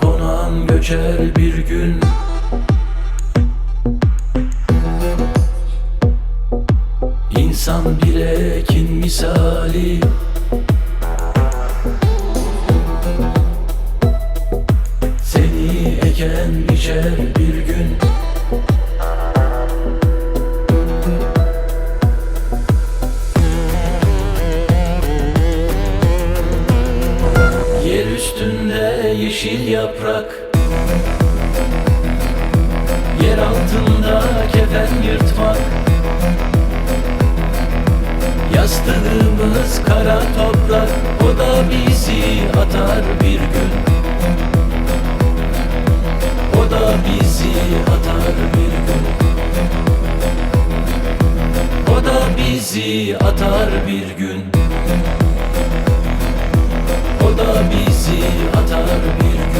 Konan göçer bir gün. İnsan bir ekin misali. Seni eken içer bir gün. Yer üstünde yeşil yaprak. Yer altında kefen yırtmak. Yastığımız kara toprak O da bizi atar bir gün. O da bizi atar bir gün. O da bizi atar bir gün. O da bizi atar bir